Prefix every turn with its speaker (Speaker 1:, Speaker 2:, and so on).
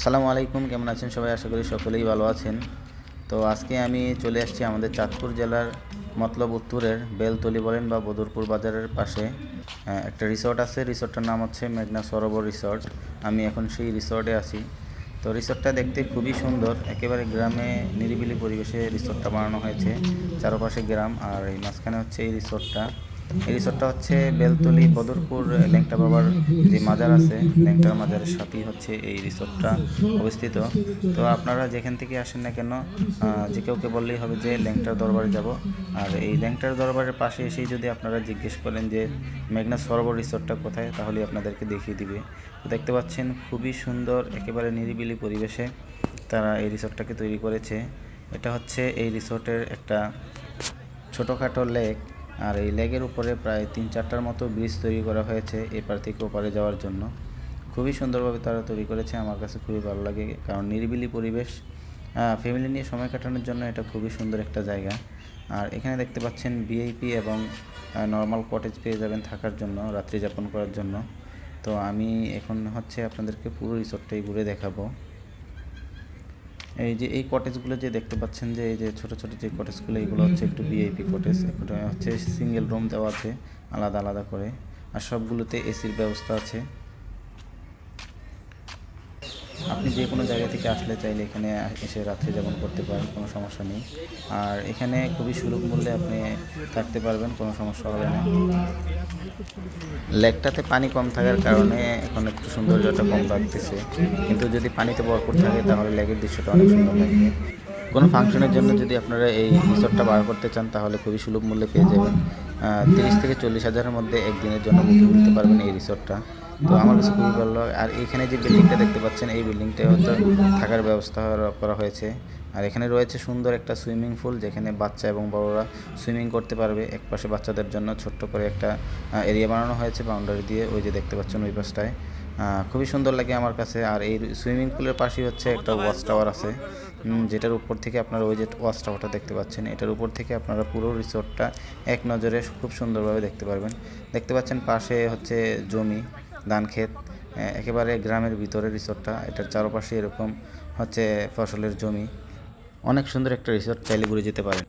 Speaker 1: আসসালামু আলাইকুম, কেমন আছেন সবাই? আশা করি সকলেই ভালো আছেন। তো আজকে আমি চলে আসছি আমাদের চাঁদপুর জেলার মতলব উত্তরের বেলতলি বলেন বা বদরপুর বাজারের পাশে। একটা রিসর্ট আছে, রিসর্টটার নাম হচ্ছে মেঘনা সরোবর রিসর্ট। আমি এখন সেই রিসর্টে আছি। তো রিসর্টটা দেখতে খুবই সুন্দর। একেবারে গ্রামে নিরিবিলি পরিবেশে রিসর্টটা বানানো হয়েছে, চারপাশে গ্রাম, আর এই মাঝখানে হচ্ছে এই রিসর্টটা। এই রিসর্টটা হচ্ছে বেলতলি, বদরপুর, ল্যাংটা বাবার যে মাজার আছে, ল্যাংটার মাজারের সাথেই হচ্ছে এই রিসর্টটা অবস্থিত। তো আপনারা যেখান থেকে আসেন না কেন যে কাউকে বললেই হবে যে ল্যাংটার দরবারে যাব। আর এই ল্যাংটার দরবারের পাশে এসেই যদি আপনারা জিজ্ঞেস করেন যে মেঘনা সরোবর রিসর্টটা কোথায়, তাহলে আপনাদেরকে দেখিয়ে দিবে। তো দেখতে পাচ্ছেন খুবই সুন্দর, একেবারে নিরিবিলি পরিবেশে তারা এই রিসর্টটাকে তৈরি করেছে। এটা হচ্ছে এই রিসর্টের একটা ছোটোখাটো লেক আর এই লেগের উপরে প্রায় তিন চারটার মতো ব্রিজ তৈরি করা হয়েছে এপার থেকে ওপারে যাওয়ার জন্য। খুবই সুন্দরভাবে তারা তৈরি করেছে, আমার কাছে খুবই ভালো লাগে। কারণ নিরিবিলি পরিবেশ ফ্যামিলি নিয়ে সময় কাটানোর জন্য এটা খুবই সুন্দর একটা জায়গা। আর এখানে দেখতে পাচ্ছেন ভিআইপি এবং নর্মাল কটেজ পেয়ে যাবেন থাকার জন্য রাত্রি যাপন করার জন্য। তো আমি এখন হচ্ছে আপনাদেরকে পুরো রিসোর্টটাই ঘুরে দেখাবো। এই যে এই কটেজগুলো যে দেখতে পাচ্ছেন যে, এই যে ছোট ছোট যে কটেজগুলো এগুলো হচ্ছে একটু ভিআইপি কটেজ একটা হচ্ছে সিঙ্গেল রুম দেওয়া আছে, আলাদা আলাদা করে। আর সবগুলোতে এসির ব্যবস্থা আছে। আপনি যে কোনো জায়গা থেকে আসলে চাইলে এখানে এসে রাত্রি যাপন করতে পারেন, কোনো সমস্যা নেই। আর এখানে খুবই সুলভ মূল্যে আপনি থাকতে পারবেন, কোনো সমস্যা হবে না। লেকটাতে পানি কম থাকার কারণে এখন একটু সৌন্দর্যটা কম লাগতেছে। কিন্তু যদি পানিতে ভরপুর থাকে, তাহলে লেকের দৃশ্যটা অনেক সুন্দর লাগবে। কোনো ফাংশনের জন্য যদি আপনারা এই রিসোর্টটা বার করতে চান, তাহলে খুবই সুলভ মূল্যে পেয়ে যাবেন। তিরিশ থেকে চল্লিশ হাজারের মধ্যে একদিনের জন্য বুকিং করতে পারবেন এই রিসোর্টটা। তো আমার কাছে খুবই ভালো লাগে। আর এখানে যে বিল্ডিংটা দেখতে পাচ্ছেন, এই বিল্ডিংটা হয়তো থাকার ব্যবস্থা করা হয়েছে। আর এখানে রয়েছে সুন্দর একটা সুইমিং পুল যেখানে বাচ্চা এবং বড়রা সুইমিং করতে পারবে এক পাশে বাচ্চাদের জন্য। ছোট্ট করে একটা এরিয়া বানানো হয়েছে বাউন্ডারি দিয়ে, ওই যে দেখতে পাচ্ছেন ওই পাশটায়। খুবই সুন্দর লাগে আমার কাছে। আর এই সুইমিং পুলের পাশেই হচ্ছে একটা ওয়াচ টাওয়ার আছে। যেটার উপর থেকে আপনারা ওই যে ওয়াচ টাওয়ারটা দেখতে পাচ্ছেন। এটার উপর থেকে আপনারা পুরো রিসোর্টটা এক নজরে খুব সুন্দরভাবে দেখতে পারবেন। দেখতে পাচ্ছেন পাশে হচ্ছে জমি। ধান ক্ষেত একেবারে গ্রামের ভিতরে রিসোর্টটা। এটার চারপাশে এরকম হচ্ছে ফসলের জমি। অনেক সুন্দর একটা রিসোর্ট চাইলে ঘুরে যেতে পারেন।